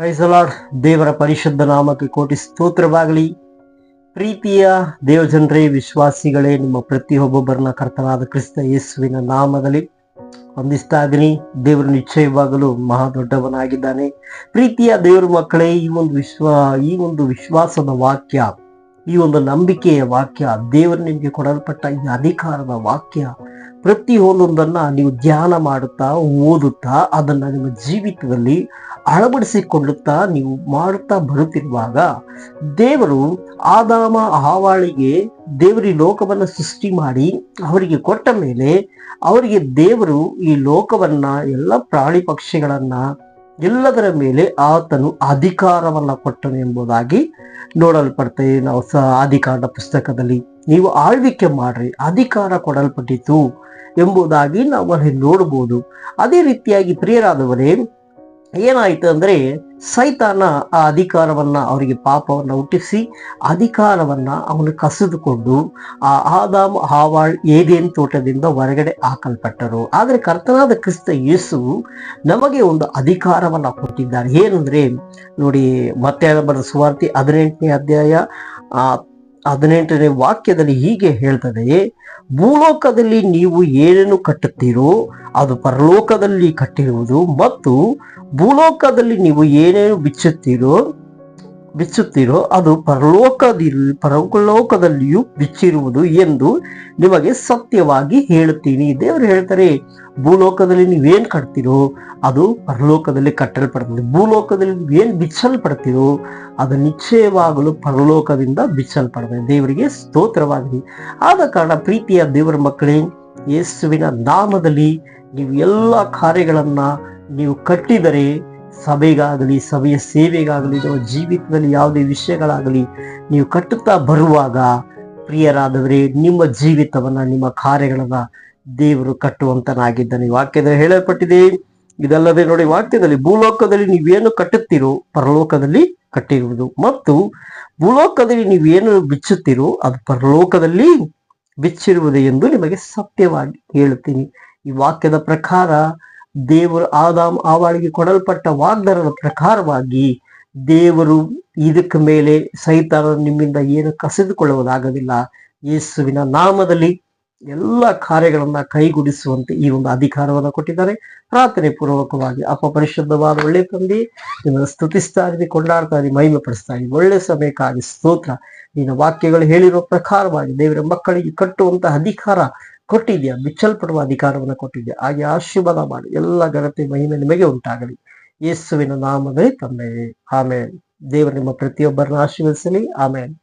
ಪ್ರೈಸಲಾಡ್ ದೇವರ ಪರಿಶುದ್ಧ ನಾಮಕ್ಕೆ ಕೋಟಿ ಸ್ತೋತ್ರವಾಗಲಿ. ಪ್ರೀತಿಯ ದೇವಜನರೇ, ವಿಶ್ವಾಸಿಗಳೇ, ನಿಮ್ಮ ಪ್ರತಿಯೊಬ್ಬೊಬ್ಬರನ್ನ ಕರ್ತನಾದ ಕ್ರಿಸ್ತ ಯೇಸುವಿನ ನಾಮದಲ್ಲಿ ವಂದಿಸ್ತಾ ಇದ್ದೀನಿ. ದೇವರು ನಿಶ್ಚಯವಾಗಲು ಮಹಾ ದೊಡ್ಡವನಾಗಿದ್ದಾನೆ ಪ್ರೀತಿಯ ದೇವರ ಮಕ್ಕಳೇ, ಈ ಒಂದು ವಿಶ್ವ, ಈ ಒಂದು ವಿಶ್ವಾಸದ ವಾಕ್ಯ, ಈ ಒಂದು ನಂಬಿಕೆಯ ವಾಕ್ಯ ದೇವರು ನಿಮಗೆ ಕೊಡಲ್ಪಟ್ಟ ಈ ಅಧಿಕಾರದ ವಾಕ್ಯ ಪ್ರತಿಯೊಂದೊಂದನ್ನ ನೀವು ಧ್ಯಾನ ಮಾಡುತ್ತಾ, ಓದುತ್ತಾ, ಅದನ್ನು ನಿಮ್ಮ ಜೀವಿತದಲ್ಲಿ ಅಳವಡಿಸಿಕೊಳ್ಳುತ್ತಾ, ನೀವು ಮಾಡುತ್ತಾ ಬರುತ್ತಿರುವಾಗ ದೇವರು ಆದಾಮ, ಹಾವಾಳಿಗೆ ದೇವರಿ ಲೋಕವನ್ನು ಸೃಷ್ಟಿ ಮಾಡಿ ಅವರಿಗೆ ಕೊಟ್ಟ ಮೇಲೆ ಅವರಿಗೆ ದೇವರು ಈ ಲೋಕವನ್ನ, ಎಲ್ಲ ಪ್ರಾಣಿ ಪಕ್ಷಿಗಳನ್ನ, ಎಲ್ಲದರ ಮೇಲೆ ಆತನು ಅಧಿಕಾರವನ್ನ ಕೊಟ್ಟನು ಎಂಬುದಾಗಿ ನೋಡಲ್ಪಡ್ತೇವೆ. ನಾವು ಸಹ ಆದಿಕಾಂಡ ಪುಸ್ತಕದಲ್ಲಿ ನೀವು ಆಳ್ವಿಕೆ ಮಾಡ್ರಿ, ಅಧಿಕಾರ ಕೊಡಲ್ಪಟ್ಟಿತು ಎಂಬುದಾಗಿ ನಾವು ಅಲ್ಲಿ ನೋಡಬಹುದು ಅದೇ ರೀತಿಯಾಗಿ ಪ್ರಿಯರಾದವರೇ, ಏನಾಯ್ತು ಅಂದ್ರೆ ಸೈತಾನ ಆ ಅಧಿಕಾರವನ್ನ ಅವರಿಗೆ ಪಾಪವನ್ನ ಹುಟ್ಟಿಸಿ ಅಧಿಕಾರವನ್ನ ಅವನು ಕಸಿದುಕೊಂಡು ಆ ಆದಾಮ್ ಹಾವಾಳ್ ಏದೇನ್ ತೋಟದಿಂದ ಹೊರಗಡೆ ಹಾಕಲ್ಪಟ್ಟರು, ಆದ್ರೆ ಕರ್ತನಾದ ಕ್ರಿಸ್ತ ಯೇಸು ನಮಗೆ ಒಂದು ಅಧಿಕಾರವನ್ನ ಕೊಟ್ಟಿದ್ದಾರೆ. ಏನಂದ್ರೆ ನೋಡಿ ಮತ್ತೆ ಬರೆದ ಸುವಾರ್ತಿ ಹದಿನೆಂಟನೇ ಅಧ್ಯಾಯ, ಆ ಹದಿನೆಂಟನೇ ವಾಕ್ಯದಲ್ಲಿ ಹೀಗೆ ಹೇಳ್ತದೆ, ಭೂಲೋಕದಲ್ಲಿ ನೀವು ಏನೇನು ಕಟ್ಟುತ್ತೀರೋ ಅದು ಪರಲೋಕದಲ್ಲಿ ಕಟ್ಟಿರುವುದು ಮತ್ತು ಭೂಲೋಕದಲ್ಲಿ ನೀವು ಏನೇನು ಬಿಚ್ಚುತ್ತೀರೋ ಬಿಚ್ಚುತ್ತೀರೋ ಅದು ಪರಲೋಕದಲ್ಲಿ ಪರಲೋಕದಲ್ಲಿಯೂ ಬಿಚ್ಚಿರುವುದು ಎಂದು ನಿಮಗೆ ಸತ್ಯವಾಗಿ ಹೇಳುತ್ತೀನಿ. ದೇವರು ಹೇಳ್ತಾರೆ, ಭೂಲೋಕದಲ್ಲಿ ನೀವೇನು ಕಟ್ತೀರೋ, ಅದು ಪರಲೋಕದಲ್ಲಿ ಕಟ್ಟಲ್ಪಡ್ತದೆ. ಭೂಲೋಕದಲ್ಲಿ ನೀವೇನ್ ಬಿಚ್ಚಲ್ಪಡ್ತೀರೋ, ಅದು ನಿಶ್ಚಯವಾಗಲು ಪರಲೋಕದಿಂದ ಬಿಚ್ಚಲ್ಪಡ್ತದೆ. ದೇವರಿಗೆ ಸ್ತೋತ್ರವಾಗಿದೆ ಆದ ಕಾರಣ ಪ್ರೀತಿಯ ದೇವರ ಮಕ್ಕಳೇ, ಯೇಸುವಿನ ನಾಮದಲ್ಲಿ ನೀವು ಎಲ್ಲ ಕಾರ್ಯಗಳನ್ನು ನೀವು ಕಟ್ಟಿದರೆ ಸಭೆಗಾಗಲಿ, ಸಭೆಯ ಸೇವೆಗಾಗಲಿ, ಅಥವಾ ಜೀವಿತದಲ್ಲಿ ಯಾವುದೇ ವಿಷಯಗಳಾಗಲಿ ನೀವು ಕಟ್ಟುತ್ತಾ ಬರುವಾಗ, ಪ್ರಿಯರಾದವರೇ, ನಿಮ್ಮ ಜೀವಿತವನ್ನ, ನಿಮ್ಮ ಕಾರ್ಯಗಳನ್ನ ದೇವರು ಕಟ್ಟುವಂತನಾಗಿದ್ದಾನೆ. ವಾಕ್ಯದಲ್ಲಿ ಹೇಳಲ್ಪಟ್ಟಿದೆ, ಇದಲ್ಲದೆ ನೋಡಿ ವಾಕ್ಯದಲ್ಲಿ, ಭೂಲೋಕದಲ್ಲಿ ನೀವೇನು ಕಟ್ಟುತ್ತೀರೋ, ಪರಲೋಕದಲ್ಲಿ ಕಟ್ಟಿರುವುದು. ಮತ್ತು ಭೂಲೋಕದಲ್ಲಿ ನೀವೇನು ಬಿಚ್ಚುತ್ತೀರೋ, ಅದು ಪರಲೋಕದಲ್ಲಿ ಬಿಚ್ಚಿರುವುದೇ ಎಂದು ನಿಮಗೆ ಸತ್ಯವಾಗಿ ಹೇಳುತ್ತೀನಿ. ಈ ವಾಕ್ಯದ ಪ್ರಕಾರ ದೇವರು ಆದಾಮ್ ಆವಾಳಿಗೆ ಕೊಡಲ್ಪಟ್ಟ ವಾಗ್ದಾನದ ಪ್ರಕಾರವಾಗಿ ದೇವರು ಇದಕ್ಕ ಮೇಲೆ ಸೈತಾನ ನಿಮ್ಮಿಂದ ಏನು ಕಸಿದುಕೊಳ್ಳುವುದಾಗಲಿಲ್ಲ ಯೇಸುವಿನ ನಾಮದಲ್ಲಿ ಎಲ್ಲ ಕಾರ್ಯಗಳನ್ನ ಕೈಗೂಡಿಸುವಂತೆ ಈ ಒಂದು ಅಧಿಕಾರವನ್ನು ಕೊಟ್ಟಿದ್ದಾರೆ. ಪ್ರಾರ್ಥನೆ ಪೂರ್ವಕವಾಗಿ ಅಪಪರಿಶುದ್ಧವಾದ ಒಳ್ಳೆ ತಂದೆ, ನಿಮ್ಮನ್ನು ಸ್ತುತಿಸ್ತಾ ಇದ್ದೀವಿ ಕೊಂಡಾಡ್ತಾ ಇದ್ದೀವಿ ಮಹಿಮೆ ಪಡಿಸ್ತಾ ಒಳ್ಳೆ ಸಮಯಕ್ಕಾಗಿ ಸ್ತೋತ್ರ. ನಿನ್ನ ವಾಕ್ಯಗಳು ಹೇಳಿರೋ ಪ್ರಕಾರವಾಗಿ ದೇವರ ಮಕ್ಕಳಿಗೆ ಕಟ್ಟುವಂತಹ ಅಧಿಕಾರ ಕೊಟ್ಟಿದ್ಯಾ? ಬಿಚ್ಚಲ್ಪಡುವ ಅಧಿಕಾರವನ್ನು ಕೊಟ್ಟಿದ್ಯಾ? ಹಾಗೆ ಆಶೀರ್ವಾದ ಮಾಡಿ. ಎಲ್ಲ ಗಣತಿ ಮಹಿಮೆ ನಿಮಗೆ ಉಂಟಾಗಲಿ. ಯೇಸುವಿನ ನಾಮದಲ್ಲಿ ತಂದೆ. ಆಮೇಲೆ ದೇವರು ನಿಮ್ಮ ಪ್ರತಿಯೊಬ್ಬರನ್ನ ಆಶೀರ್ವದಿಸಲಿ. ಆಮೇಲೆ